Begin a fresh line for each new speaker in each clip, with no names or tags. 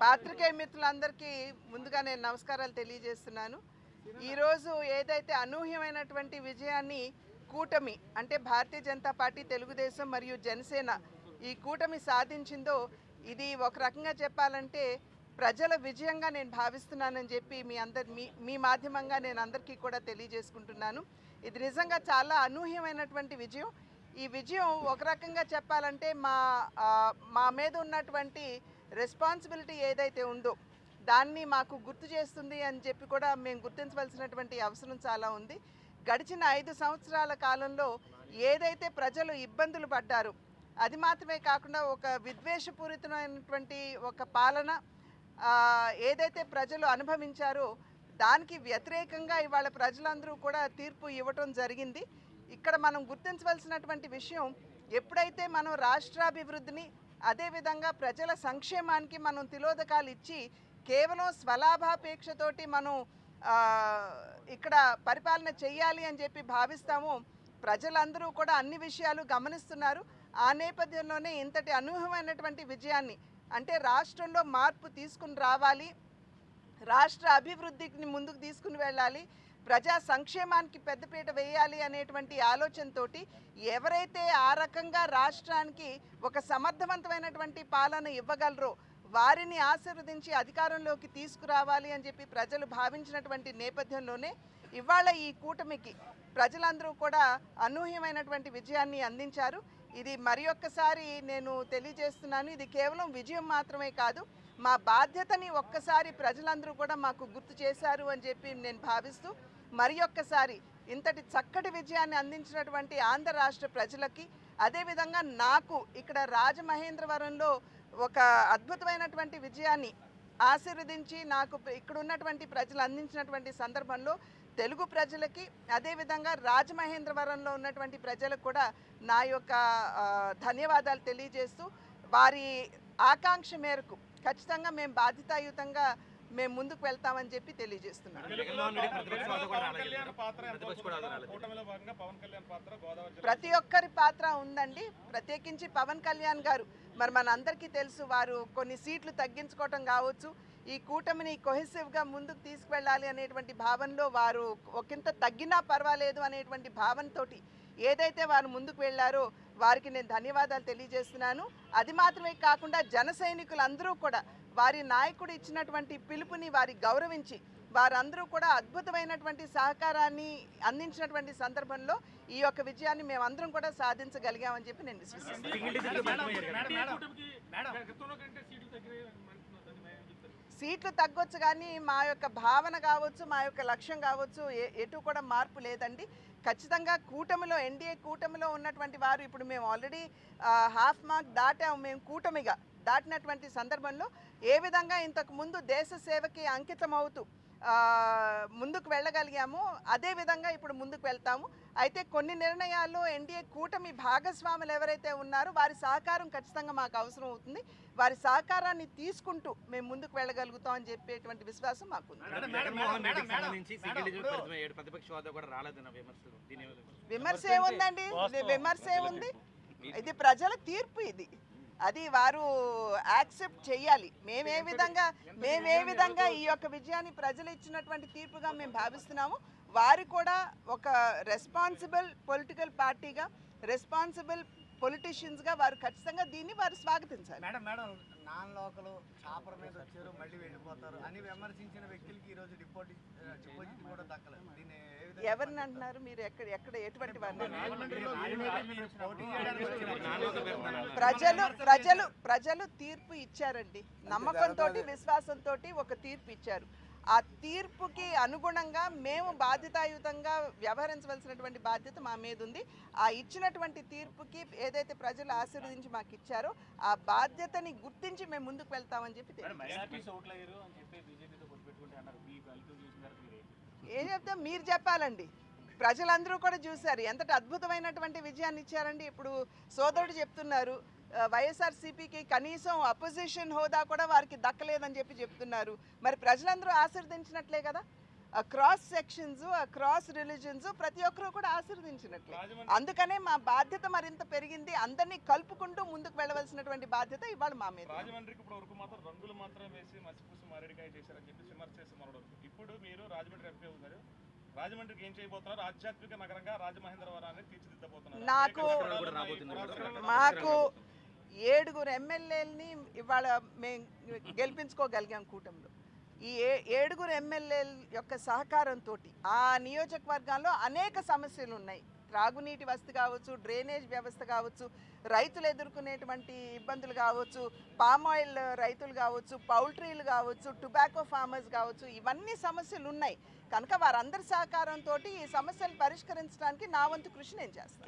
పాత్రికేయ మిత్రులందరికీ ముందుగా నేను నమస్కారాలు తెలియజేస్తున్నాను. ఈరోజు ఏదైతే అనూహ్యమైనటువంటి విజయాన్ని కూటమి అంటే భారతీయ జనతా పార్టీ తెలుగుదేశం మరియు జనసేన ఈ కూటమి సాధించిందో ఇది ఒక రకంగా చెప్పాలంటే ప్రజల విజయంగా నేను భావిస్తున్నానని చెప్పి మీ అందరి మీ మీ మాధ్యమంగా నేను అందరికీ కూడా తెలియజేసుకుంటున్నాను. ఇది నిజంగా చాలా అనూహ్యమైనటువంటి విజయం. ఈ విజయం ఒక రకంగా చెప్పాలంటే మా మా మీద ఉన్నటువంటి రెస్పాన్సిబిలిటీ ఏదైతే ఉందో దాన్ని మాకు గుర్తు చేస్తుంది అని చెప్పి కూడా మేము గుర్తించవలసినటువంటి అవసరం చాలా ఉంది. గడిచిన ఐదు సంవత్సరాల కాలంలో ఏదైతే ప్రజలు ఇబ్బందులు పడ్డారు అది మాత్రమే కాకుండా ఒక విద్వేషపూరితమైనటువంటి ఒక పాలన ఏదైతే ప్రజలు అనుభవించారో దానికి వ్యతిరేకంగా ఇవాళ ప్రజలందరూ కూడా తీర్పు ఇవ్వటం జరిగింది. ఇక్కడ మనం గుర్తించవలసినటువంటి విషయం ఎప్పుడైతే మనం రాష్ట్రాభివృద్ధిని అదేవిధంగా ప్రజల సంక్షేమానికి మనం తిలోదకాలు ఇచ్చి కేవలం స్వలాభాపేక్షతోటి మనం ఇక్కడ పరిపాలన చేయాలి అని చెప్పి భావిస్తామో ప్రజలందరూ కూడా అన్ని విషయాలు గమనిస్తున్నారు. ఆ నేపథ్యంలోనే ఇంతటి అనూహ్యమైనటువంటి విజయాన్ని అంటే రాష్ట్రంలో మార్పు తీసుకుని రావాలి రాష్ట్ర అభివృద్ధిని ముందుకు తీసుకుని వెళ్ళాలి ప్రజా సంక్షేమానికి పెద్దపీట వేయాలి అనేటువంటి ఆలోచనతోటి ఎవరైతే ఆ రకంగా రాష్ట్రానికి ఒక సమర్థవంతమైనటువంటి పాలన ఇవ్వగలరో వారిని ఆశీర్వదించి అధికారంలోకి తీసుకురావాలి అని చెప్పి ప్రజలు భావించినటువంటి నేపథ్యంలోనే ఇవాళ ఈ కూటమికి ప్రజలందరూ కూడా అనూహ్యమైనటువంటి విజయాన్ని అందించారు. ఇది మరి ఒక్కసారి నేను తెలియజేస్తున్నాను. ఇది కేవలం విజయం మాత్రమే కాదు మా బాధ్యతని ఒక్కసారి ప్రజలందరూ కూడా మాకు గుర్తు చేశారు అని చెప్పి నేను భావిస్తూ మరి ఒక్కసారి ఇంతటి చక్కటి విజయాన్ని అందించినటువంటి ఆంధ్ర రాష్ట్ర ప్రజలకి అదేవిధంగా నాకు ఇక్కడ రాజమహేంద్రవరంలో ఒక అద్భుతమైనటువంటి విజయాన్ని ఆశీర్వదించి నాకు ఇక్కడ ఉన్నటువంటి ప్రజలు అందించినటువంటి సందర్భంలో తెలుగు ప్రజలకి అదేవిధంగా రాజమహేంద్రవరంలో ఉన్నటువంటి ప్రజలకు కూడా నా యొక్క ధన్యవాదాలు తెలియజేస్తూ వారి ఆకాంక్ష మేరకు ఖచ్చితంగా మేము బాధ్యతాయుతంగా మేము ముందుకు వెళ్తామని చెప్పి తెలియజేస్తున్నాను. ప్రతి ఒక్కరి పాత్ర ఉందండి. ప్రత్యేకించి పవన్ కళ్యాణ్ గారు. మరి మన అందరికీ తెలుసు వారు కొన్ని సీట్లు తగ్గించుకోవటం కావచ్చు ఈ కూటమిని కొహెసివ్గా ముందుకు తీసుకువెళ్ళాలి అనేటువంటి భావనలో వారు ఒకంత తగ్గినా పర్వాలేదు అనేటువంటి భావనతోటి ఏదైతే వారు ముందుకు వెళ్ళారో వారికి నేను ధన్యవాదాలు తెలియజేస్తున్నాను. అది మాత్రమే కాకుండా జన సైనికులందరూ కూడా వారి నాయకుడు ఇచ్చినటువంటి పిలుపుని వారి గౌరవించి వారందరూ కూడా అద్భుతమైనటువంటి సహకారాన్ని అందించినటువంటి సందర్భంలో ఈ యొక్క విజయాన్ని మేమందరం కూడా సాధించగలిగామని చెప్పి నేను విశ్వసిస్తున్నాను. సీట్లు తగ్గొచ్చు కానీ మా యొక్క భావన కావచ్చు మా యొక్క లక్ష్యం కావచ్చు ఎటు కూడా మార్పు లేదండి. ఖచ్చితంగా కూటమిలో ఎన్డీఏ కూటమిలో ఉన్నటువంటి వారు ఇప్పుడు మేము ఆల్రెడీ హాఫ్ మార్క్ దాటాము. మేము కూటమిగా దాటినటువంటి సందర్భంలో ఏ విధంగా ఇంతకు ముందు దేశ సేవకి అంకితం అవుతూ ముందుకు వెళ్ళగలిగాము. అదే విధంగా ఇప్పుడు ముందుకు వెళ్తాము. అయితే కొన్ని నిర్ణయాల్లో ఎన్డీఏ కూటమి భాగస్వాములు ఎవరైతే ఉన్నారో వారి సహకారం ఖచ్చితంగా మాకు అవసరం అవుతుంది. వారి సహకారాన్ని తీసుకుంటూ మేము ముందుకు వెళ్ళగలుగుతాం అని చెప్పేటువంటి విశ్వాసం
మీద
విమర్శ ఏముందండి? విమర్శ ఏముంది? ఇది ప్రజల తీర్పు ఇది. అది వారు యాక్సెప్ట్ చేయాలి మేమే విధంగా మేమే విధంగా ఈ యొక్క విజయాన్ని ప్రజలు ఇచ్చినటువంటి తీర్పుగా మేము భావిస్తున్నాము. వారు కూడా ఒక రెస్పాన్సిబుల్ పొలిటికల్ పార్టీగా రెస్పాన్సిబుల్ పొలిటీషియన్స్గా వారు ఖచ్చితంగా దీన్ని వారు స్వాగతించాలి.
Madam madam non local chopper మీద వచ్చారు మళ్ళీ వెళ్ళిపోతారు అని విమర్శించిన వ్యక్తులకి ఈ రోజు డిపోజిట్ డిపాజిట్ కూడా దక్కలేదు. దీన్ని
ఎవరిని అంటున్నారు? మీరు ఎక్కడ ఎక్కడ ఎటువంటి. ప్రజలు ప్రజలు ప్రజలు తీర్పు ఇచ్చారండి. నమ్మకంతో విశ్వాసంతో ఒక తీర్పు ఇచ్చారు. ఆ తీర్పుకి అనుగుణంగా మేము బాధ్యతాయుతంగా వ్యవహరించవలసినటువంటి బాధ్యత మా మీద ఉంది ఆ ఇచ్చినటువంటి తీర్పుకి ఏదైతే ప్రజలు ఆశీర్వదించి మాకు ఇచ్చారో ఆ బాధ్యతని గుర్తించి మేము ముందుకు వెళ్తామని చెప్పి? ఏం చెప్తాం మీరు చెప్పాలండి. ప్రజలందరూ కూడా చూశారు. ఎంతటి అద్భుతమైనటువంటి విజయాన్ని ఇచ్చారండి. ఇప్పుడు సోదరుడు చెప్తున్నారు. వైఎస్ఆర్సీపీకి కనీసం అపోజిషన్ హోదా కూడా వారికి దక్కలేదని చెప్పి చెప్తున్నారు. మరి ప్రజలందరూ ఆశీర్వదించినట్లే కదా? క్రాస్ సెక్షన్స్ క్రాస్ రిలీజన్స్ ప్రతి ఒక్కరూ కూడా ఆశీర్వదించినట్లే
రాజమండ్రి
అందుకనే మా బాధ్యత మరింత పెరిగింది. అందరినీ కలుపుకుంటూ ముందుకు వెళ్ళవలసినటువంటి బాధ్యత ఇవాళ మా మీద
రాజమండ్రికి ఇప్పుడు వరకు మాత్రం రంగులు మాత్రం వేసి మసిపూసి మారేడుకాయ చేశారని చెప్పి విమర్శ చేస్తున్నారు వరకు. ఇప్పుడు మీరు రాజమండ్రి ఎంపీ అవుతున్నారు. రాజమండ్రికి ఏం చేయబోతున్నారు? ఆధ్యాత్మిక నగరంగా రాజమహేంద్రవరాన్ని తీర్చిదిద్దబోతున్నారు.
నాకు- మాకు ఏడుగురు ఎమ్మెల్యేలని ఇవాళ మేము గెలిపించుకోగలిగాం కూటమిలో. ఈ ఏ ఏడుగురు ఎమ్మెల్యేల యొక్క సహకారంతో ఆ నియోజకవర్గాల్లో అనేక సమస్యలు ఉన్నాయి త్రాగునీటి వసతి కావచ్చు డ్రైనేజ్ వ్యవస్థ కావచ్చు రైతులు ఎదుర్కొనేటువంటి ఇబ్బందులు కావచ్చు పామ్ ఆయిల్ రైతులు కావచ్చు పౌల్ట్రీలు కావచ్చు టొబాకో ఫార్మర్స్ కావచ్చు ఇవన్నీ సమస్యలు ఉన్నాయి. కనుక వారందరి సహకారంతో ఈ సమస్యలు పరిష్కరించడానికి నా వంతు కృషి నేను చేస్తాను.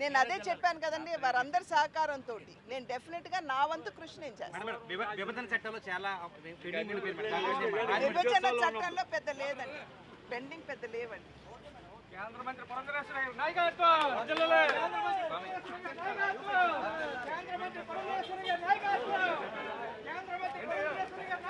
నేను అదే చెప్పాను కదండి వారందరి సహకారంతో నేను డెఫినెట్గా నా వంతు కృషి నేను చేస్తాను.
విభజన చట్టంలో పెద్ద లేదండి. పెండింగ్ పెద్ద లేవండి. కేంద్ర
మంత్రి పురంధరేశ్వరరావు నాయకత్వం. కేంద్ర మంత్రి పురంధరేశ్వరరావు నాయకత్వం.
కేంద్ర మంత్రి పురంధరేశ్వరరావు